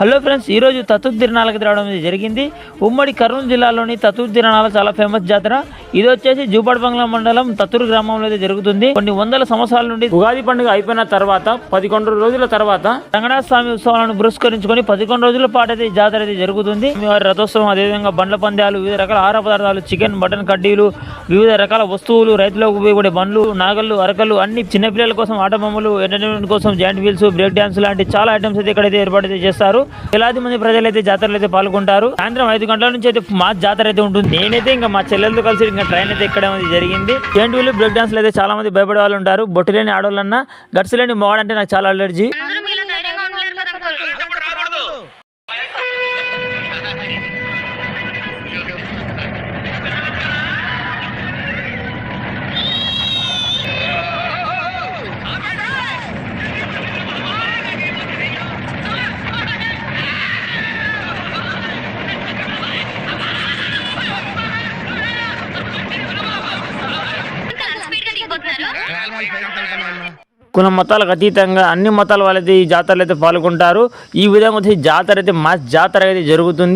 Hello friends ఈరోజు తత్తూర్ తిరణాలకు రావడం జరిగింది. ఉమ్మడి కర్నూలు జిల్లాలోని తత్తూర్ తిరణాల చాలా ఫేమస్ జాతర. ఇది వచ్చేసి జూపాడు బంగ్లా మండలం తత్తూరు గ్రామంలో అయితే జరుగుతుంది. కొన్ని వందల సంవత్సరాల నుండి ఉగాది పండుగ అయిపోయిన తర్వాత పదకొండు రోజుల తర్వాత రంగనాథ స్వామి ఉత్సవాలను పురస్కరించుకొని పదకొండు రోజుల పాటు అయితే ఈ జాతర అయితే జరుగుతుంది. వారి రథోత్సవం అదేవిధంగా బండ్ల పందాలు వివిధ రకాల ఆహార పదార్థాలు చికెన్ మటన్ కడ్డీలు వివిధ రకాల వస్తువులు రైతులకు ఉపయోగపడే బండ్లు నాగళ్ళు అరకలు అన్ని చిన్నపిల్లల కోసం ఆట బొమ్మలు ఎంటర్టైన్మెంట్ కోసం జాయింట్ వీల్స్ బ్రేక్ డ్యాన్స్ లాంటి చాలా ఐటమ్స్ అయితే ఇక్కడైతే ఏర్పాటు అయితే చేస్తారు. వేలాది మంది ప్రజలు అయితే జాతరలో అయితే పాల్గొంటారు. సాయంత్రం ఐదు గంటల నుంచి అయితే మా జాతర అయితే ఉంటుంది. నేనైతే ఇంకా మా చెల్లెలతో కలిసి ఇంకా ట్రైన్ అయితే ఇక్కడ జరిగింది. జాయింట్ వీల్ బ్రేక్ డ్యాన్స్ అయితే చాలా మంది భయపడే వాళ్ళు ఉంటారు. బొట్టు లేని ఆడవాళ్ళన్నా గట్స్ లేని మోడంటే నాకు చాలా అలర్జీ కుల మతాలకు అతీతంగా అన్ని మతాల వాళ్ళైతే ఈ జాతరలో అయితే పాల్గొంటారు. ఈ విధంగా వచ్చి ఈ జాతర అయితే మా జాతర అయితే జరుగుతుంది.